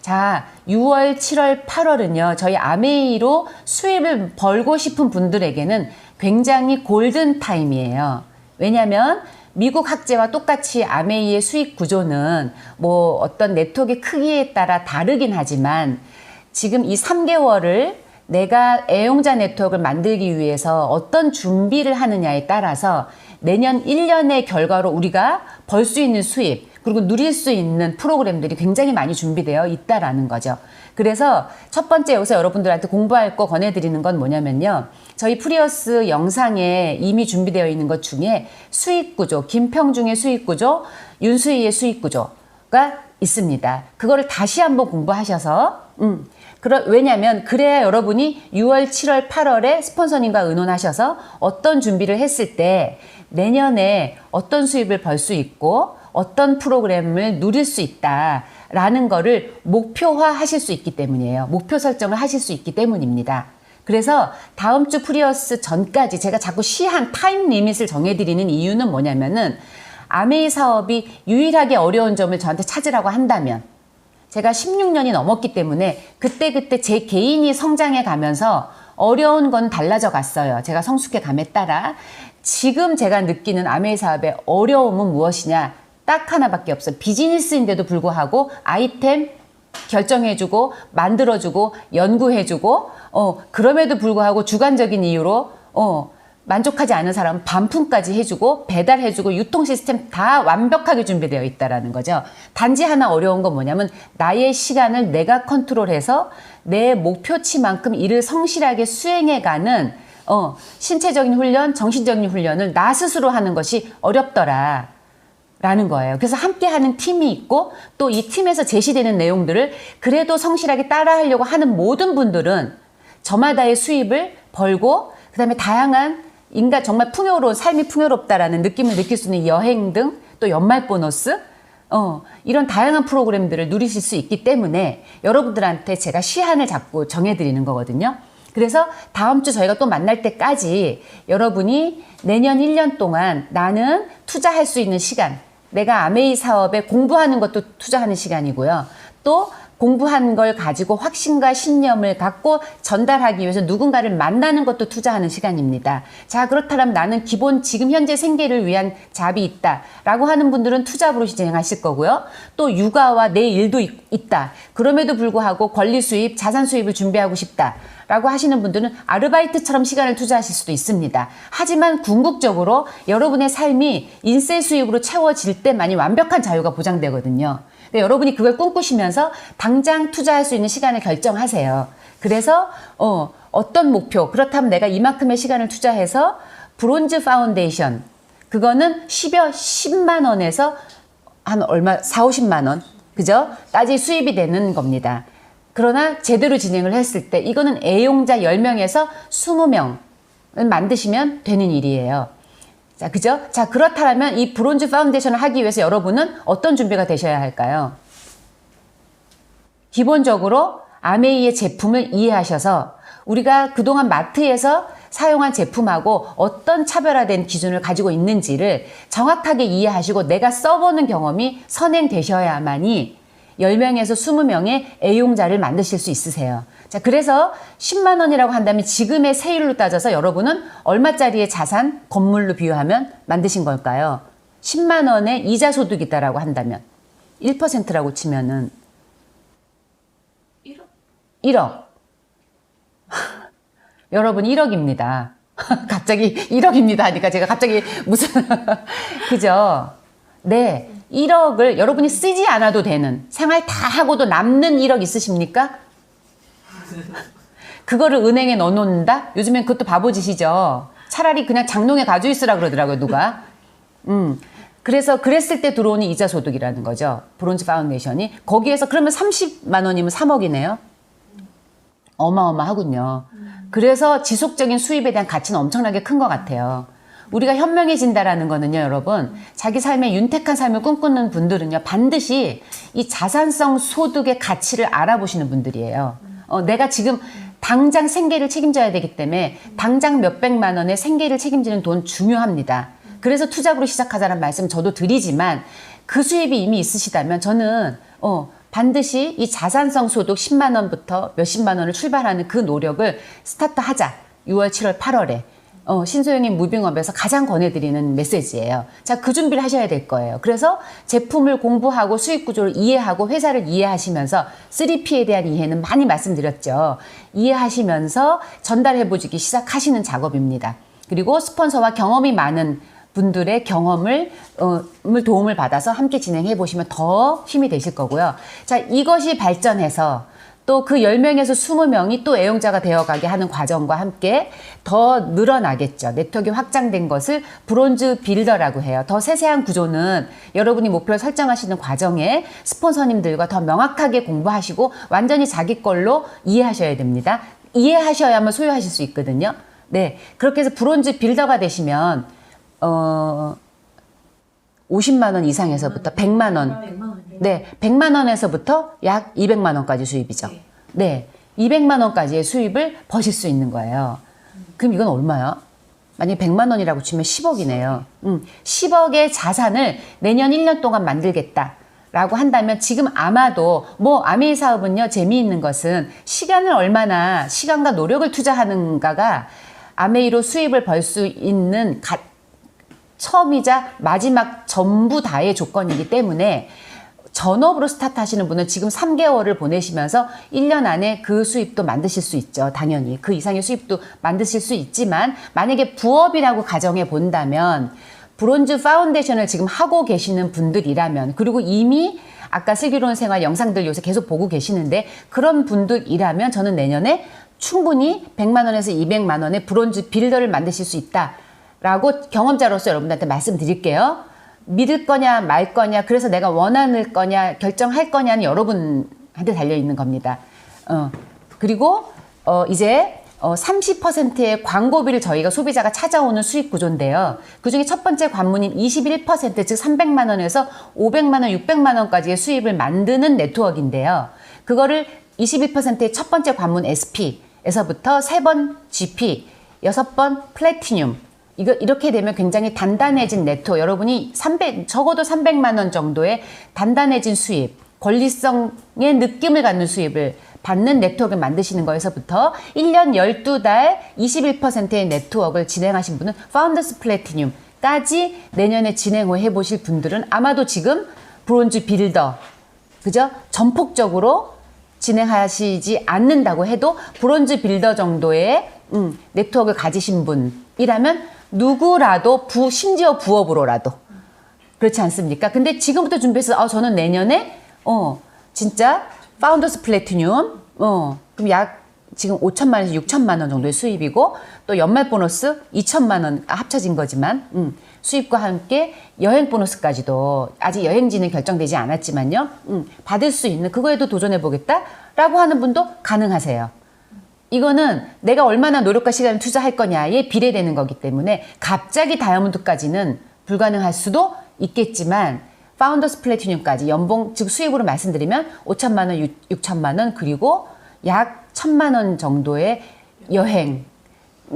자, 6월, 7월, 8월은요, 저희 아메이로 수입을 벌고 싶은 분들에게는 굉장히 골든 타임이에요. 왜냐면, 미국 학제와 똑같이 아메이의 수익 구조는 뭐 어떤 네트워크의 크기에 따라 다르긴 하지만, 지금 이 3개월을 내가 애용자 네트워크를 만들기 위해서 어떤 준비를 하느냐에 따라서 내년 1년의 결과로 우리가 벌 수 있는 수입, 그리고 누릴 수 있는 프로그램들이 굉장히 많이 준비되어 있다라는 거죠. 그래서 첫 번째 여기서 여러분들한테 공부할 거 권해드리는 건 뭐냐면요. 저희 프리어스 영상에 이미 준비되어 있는 것 중에 수익 구조, 김평중의 수익 구조, 윤수희의 수익 구조가 있습니다. 그거를 다시 한번 공부하셔서, 음, 그러, 왜냐면 그래야 여러분이 6월, 7월, 8월에 스폰서님과 의논하셔서 어떤 준비를 했을 때 내년에 어떤 수입을 벌 수 있고 어떤 프로그램을 누릴 수 있다 라는 거를 목표화 하실 수 있기 때문이에요. 목표 설정을 하실 수 있기 때문입니다. 그래서 다음 주 프리어스 전까지 제가 자꾸 시한 타임 리밋을 정해드리는 이유는 뭐냐면은 아메이 사업이 유일하게 어려운 점을 저한테 찾으라고 한다면 제가 16년이 넘었기 때문에 그때그때 제 개인이 성장해 가면서 어려운 건 달라져 갔어요. 제가 성숙해 감에 따라. 지금 제가 느끼는 아메이 사업의 어려움은 무엇이냐? 딱 하나밖에 없어요. 비즈니스인데도 불구하고 아이템 결정해주고 만들어주고 연구해주고 어 그럼에도 불구하고 주관적인 이유로 어 만족하지 않은 사람은 반품까지 해주고 배달해주고 유통 시스템 다 완벽하게 준비되어 있다라는 거죠. 단지 하나 어려운 건 뭐냐면 나의 시간을 내가 컨트롤해서 내 목표치만큼 일을 성실하게 수행해가는 어, 신체적인 훈련, 정신적인 훈련을 나 스스로 하는 것이 어렵더라. 라는 거예요. 그래서 함께 하는 팀이 있고 또 이 팀에서 제시되는 내용들을 그래도 성실하게 따라 하려고 하는 모든 분들은 저마다의 수입을 벌고 그 다음에 다양한 인간 정말 풍요로운 삶이 풍요롭다라는 느낌을 느낄 수 있는 여행 등 또 연말 보너스 어, 이런 다양한 프로그램들을 누리실 수 있기 때문에 여러분들한테 제가 시한을 잡고 정해드리는 거거든요. 그래서 다음 주 저희가 또 만날 때까지 여러분이 내년 1년 동안 나는 투자할 수 있는 시간, 내가 아메이 사업에 공부하는 것도 투자하는 시간이고요. 또 공부한 걸 가지고 확신과 신념을 갖고 전달하기 위해서 누군가를 만나는 것도 투자하는 시간입니다. 자, 그렇다면 나는 기본 지금 현재 생계를 위한 잡이 있다. 라고 하는 분들은 투잡으로 진행하실 거고요. 또 육아와 내 일도 있- 있다. 그럼에도 불구하고 권리 수입, 자산 수입을 준비하고 싶다. 라고 하시는 분들은 아르바이트처럼 시간을 투자하실 수도 있습니다. 하지만 궁극적으로 여러분의 삶이 인세 수입으로 채워질 때만이 완벽한 자유가 보장되거든요. 근데 여러분이 그걸 꿈꾸시면서 당장 투자할 수 있는 시간을 결정하세요. 그래서 어, 어떤 목표 그렇다면 내가 이만큼의 시간을 투자해서 브론즈 파운데이션 그거는 10여 10만 원에서 한 얼마 4, 50만 원 그죠? 까지 수입이 되는 겁니다. 그러나 제대로 진행을 했을 때 이거는 애용자 10명에서 20명을 만드시면 되는 일이에요. 자, 그죠? 자, 그렇다면 이 브론즈 파운데이션을 하기 위해서 여러분은 어떤 준비가 되셔야 할까요? 기본적으로 아메이의 제품을 이해하셔서 우리가 그동안 마트에서 사용한 제품하고 어떤 차별화된 기준을 가지고 있는지를 정확하게 이해하시고 내가 써보는 경험이 선행되셔야만이 10명에서 20명의 애용자를 만드실 수 있으세요. 자, 그래서 10만 원이라고 한다면 지금의 세율로 따져서 여러분은 얼마짜리의 자산, 건물로 비유하면 만드신 걸까요? 10만 원의 이자 소득이 있다라고 한다면 1%라고 치면은 1억? 1억. 여러분 1억입니다. 갑자기 1억입니다 하니까 제가 갑자기 무슨 그죠? 네. 1억을 여러분이 쓰지 않아도 되는 생활 다 하고도 남는 1억 있으십니까? 그거를 은행에 넣어놓는다? 요즘엔 그것도 바보짓이죠. 차라리 그냥 장롱에 가지고 있으라 그러더라고요, 누가. 음. 그래서 그랬을 때 들어오는 이자 소득이라는 거죠. 브론즈 파운데이션이. 거기에서 그러면 30만 원이면 3억이네요. 어마어마하군요. 그래서 지속적인 수입에 대한 가치는 엄청나게 큰 것 같아요. 우리가 현명해진다라는 거는요, 여러분. 자기 삶의 윤택한 삶을 꿈꾸는 분들은요, 반드시 이 자산성 소득의 가치를 알아보시는 분들이에요. 어, 내가 지금 당장 생계를 책임져야 되기 때문에 당장 몇백만 원의 생계를 책임지는 돈 중요합니다. 그래서 투잡으로 시작하자는 말씀 저도 드리지만 그 수입이 이미 있으시다면 저는 어 반드시 이 자산성 소득 10만 원부터 몇십만 원을 출발하는 그 노력을 스타트하자. 6월, 7월, 8월에 어, 신소영님 무빙업에서 가장 권해드리는 메시지예요. 자, 그 준비를 하셔야 될 거예요. 그래서 제품을 공부하고 수익 구조를 이해하고 회사를 이해하시면서 3P에 대한 이해는 많이 말씀드렸죠. 이해하시면서 전달해보기 시작하시는 작업입니다. 그리고 스폰서와 경험이 많은 분들의 경험을 어, 을 도움을 받아서 함께 진행해 보시면 더 힘이 되실 거고요. 자, 이것이 발전해서 또그 10명에서 20명이 또 애용자가 되어가게 하는 과정과 함께 더 늘어나겠죠. 네트워크가 확장된 것을 브론즈 빌더라고 해요. 더 세세한 구조는 여러분이 목표를 설정하시는 과정에 스폰서님들과 더 명확하게 공부하시고 완전히 자기 걸로 이해하셔야 됩니다. 이해하셔야만 소유하실 수 있거든요. 네. 그렇게 해서 브론즈 빌더가 되시면 어 50만 원 이상에서부터 100만 원. 100만 원이요? 네, 100만 원에서부터 약 200만 원까지 수입이죠. 네. 200만 원까지의 수입을 버실 수 있는 거예요. 그럼 이건 얼마야? 만약에 100만 원이라고 치면 10억이네요. 음, 10억의 자산을 내년 1년 동안 만들겠다. 라고 한다면 지금 아마도 뭐 아메이 사업은요 재미있는 것은 시간을 얼마나 시간과 노력을 투자하는가가 아메이로 수입을 벌 수 있는 가, 처음이자 마지막 전부 다의 조건이기 때문에 전업으로 스타트 하시는 분은 지금 3개월을 보내시면서 1년 안에 그 수입도 만드실 수 있죠. 당연히. 그 이상의 수입도 만드실 수 있지만 만약에 부업이라고 가정해 본다면 브론즈 파운데이션을 지금 하고 계시는 분들이라면 그리고 이미 아까 슬기로운 생활 영상들 요새 계속 보고 계시는데 그런 분들이라면 저는 내년에 충분히 100만 원에서 200만 원의 브론즈 빌더를 만드실 수 있다라고 경험자로서 여러분들한테 말씀드릴게요. 믿을 거냐 말 거냐 그래서 내가 원하는 거냐 결정할 거냐는 여러분한테 달려 있는 겁니다. 어, 그리고 어, 이제 어, 30%의 광고비를 저희가 소비자가 찾아오는 수익 구조인데요. 그 중에 첫 번째 관문인 21%, 즉 300만 원에서 500만 원, 600만 원까지의 수입을 만드는 네트워크인데요. 그거를 21%의 첫 번째 관문 SP에서부터 세 번 GP, 여섯 번 플래티늄, 이거 이렇게 되면 굉장히 단단해진 네트워크 여러분이 300 적어도 300만 원 정도의 단단해진 수입 권리성의 느낌을 갖는 수입을 받는 네트워크를 만드시는 거에서부터 1년 12달 21%의 네트워크를 진행하신 분은 파운더스 플래티늄까지 내년에 진행을 해보실 분들은 아마도 지금 브론즈 빌더 그죠? 전폭적으로 진행하시지 않는다고 해도 브론즈 빌더 정도의 음, 네트워크를 가지신 분이라면 누구라도 부 심지어 부업으로라도 그렇지 않습니까? 근데 지금부터 준비해서 아 저는 내년에 어 진짜 파운더스 플래티늄 어 그럼 약 지금 5천만 원에서 6천만 원 정도의 수입이고 또 연말 보너스 2천만 원 합쳐진 거지만 음, 수입과 함께 여행 보너스까지도 아직 여행지는 결정되지 않았지만요 음, 받을 수 있는 그거에도 도전해 보겠다라고 하는 분도 가능하세요. 이거는 내가 얼마나 노력과 시간을 투자할 거냐에 비례되는 거기 때문에 갑자기 다이아몬드까지는 불가능할 수도 있겠지만 파운더스 플래티늄까지 연봉 즉 수입으로 말씀드리면 5천만 원, 6, 천만원 그리고 약 1천만 원 정도의 여행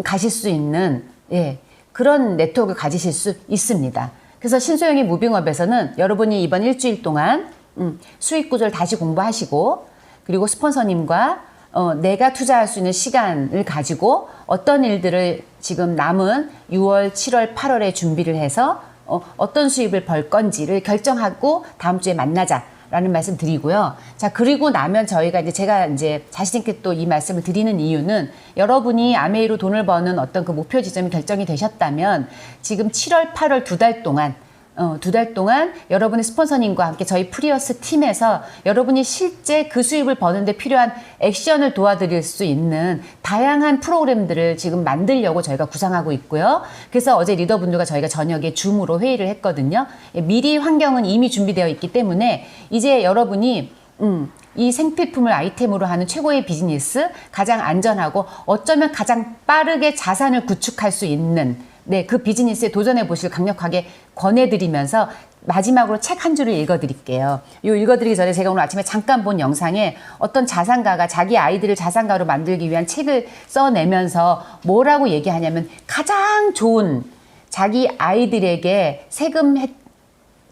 가실 수 있는 예, 그런 네트워크 가지실 수 있습니다. 그래서 신소영의 무빙업에서는 여러분이 이번 일주일 동안 음, 수익 구조를 다시 공부하시고 그리고 스폰서님과 어, 내가 투자할 수 있는 시간을 가지고 어떤 일들을 지금 남은 6월, 7월, 8월에 준비를 해서 어, 어떤 수입을 벌 건지를 결정하고 다음 주에 만나자 라는 말씀 드리고요. 자, 그리고 나면 저희가 이제 제가 이제 자신있게 또 이 말씀을 드리는 이유는 여러분이 아메이로 돈을 버는 어떤 그 목표 지점이 결정이 되셨다면 지금 7월, 8월 두 달 동안 어, 두 달 동안 여러분의 스폰서님과 함께 저희 프리어스 팀에서 여러분이 실제 그 수입을 버는데 필요한 액션을 도와드릴 수 있는 다양한 프로그램들을 지금 만들려고 저희가 구상하고 있고요. 그래서 어제 리더분들과 저희가 저녁에 줌으로 회의를 했거든요. 예, 미리 환경은 이미 준비되어 있기 때문에 이제 여러분이 음, 이 생필품을 아이템으로 하는 최고의 비즈니스, 가장 안전하고 어쩌면 가장 빠르게 자산을 구축할 수 있는 네, 그 비즈니스에 도전해 보실 강력하게 권해드리면서 마지막으로 책 한 줄을 읽어드릴게요. 요 읽어드리기 전에 제가 오늘 아침에 잠깐 본 영상에 어떤 자산가가 자기 아이들을 자산가로 만들기 위한 책을 써내면서 뭐라고 얘기하냐면 가장 좋은 자기 아이들에게 세금 혜,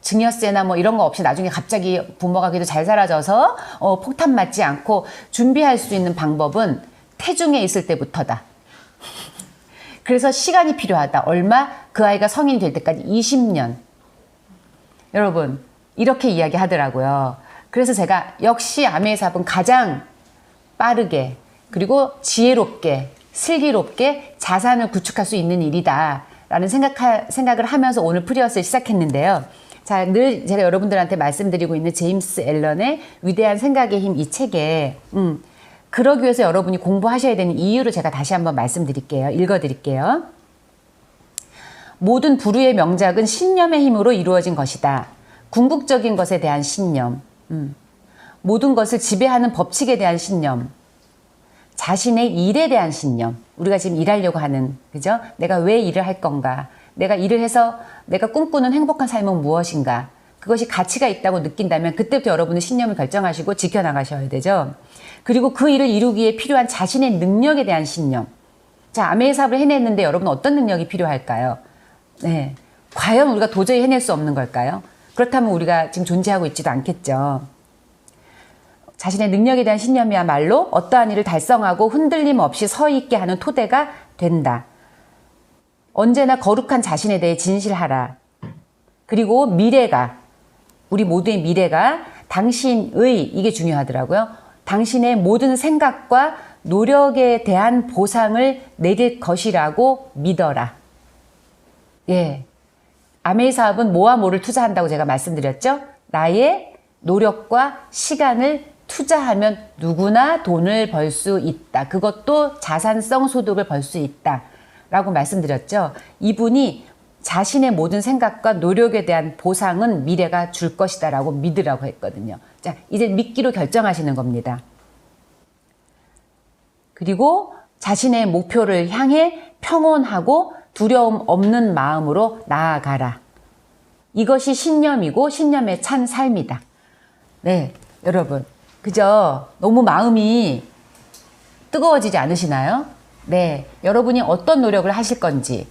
증여세나 뭐 이런 거 없이 나중에 갑자기 부모가 그래도 잘 살아져서 어, 폭탄 맞지 않고 준비할 수 있는 방법은 태중에 있을 때부터다. 그래서 시간이 필요하다. 얼마? 그 아이가 성인이 될 때까지 20년. 여러분, 이렇게 이야기 하더라고요. 그래서 제가 역시 아메의 삽은 가장 빠르게 그리고 지혜롭게 슬기롭게 자산을 구축할 수 있는 일이다. 라는 생각, 생각을 하면서 오늘 프리어스를 시작했는데요. 자, 늘 제가 여러분들한테 말씀드리고 있는 제임스 앨런의 위대한 생각의 힘 이 책에, 음, 그러기 위해서 여러분이 공부하셔야 되는 이유를 제가 다시 한번 말씀드릴게요. 읽어드릴게요. 모든 부류의 명작은 신념의 힘으로 이루어진 것이다. 궁극적인 것에 대한 신념. 음. 모든 것을 지배하는 법칙에 대한 신념. 자신의 일에 대한 신념. 우리가 지금 일하려고 하는, 그죠? 내가 왜 일을 할 건가? 내가 일을 해서 내가 꿈꾸는 행복한 삶은 무엇인가? 그것이 가치가 있다고 느낀다면 그때부터 여러분은 신념을 결정하시고 지켜나가셔야 되죠. 그리고 그 일을 이루기 위해 필요한 자신의 능력에 대한 신념. 자, 아메의 사업을 해냈는데 여러분 어떤 능력이 필요할까요? 네. 과연 우리가 도저히 해낼 수 없는 걸까요? 그렇다면 우리가 지금 존재하고 있지도 않겠죠. 자신의 능력에 대한 신념이야말로 어떠한 일을 달성하고 흔들림 없이 서 있게 하는 토대가 된다. 언제나 거룩한 자신에 대해 진실하라. 그리고 미래가, 우리 모두의 미래가 당신의, 이게 중요하더라고요. 당신의 모든 생각과 노력에 대한 보상을 내릴 것이라고 믿어라. 예. 아메이 사업은 뭐와 뭐를 투자한다고 제가 말씀드렸죠? 나의 노력과 시간을 투자하면 누구나 돈을 벌 수 있다. 그것도 자산성 소득을 벌 수 있다. 라고 말씀드렸죠. 이분이 자신의 모든 생각과 노력에 대한 보상은 미래가 줄 것이다. 라고 믿으라고 했거든요. 자, 이제 믿기로 결정하시는 겁니다. 그리고 자신의 목표를 향해 평온하고 두려움 없는 마음으로 나아가라. 이것이 신념이고 신념에 찬 삶이다. 네, 여러분. 그죠? 너무 마음이 뜨거워지지 않으시나요? 네, 여러분이 어떤 노력을 하실 건지,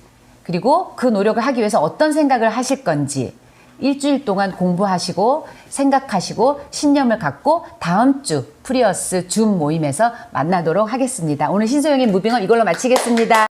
그리고 그 노력을 하기 위해서 어떤 생각을 하실 건지, 일주일 동안 공부하시고, 생각하시고, 신념을 갖고, 다음 주 프리어스 줌 모임에서 만나도록 하겠습니다. 오늘 신소영의 무빙어 이걸로 마치겠습니다.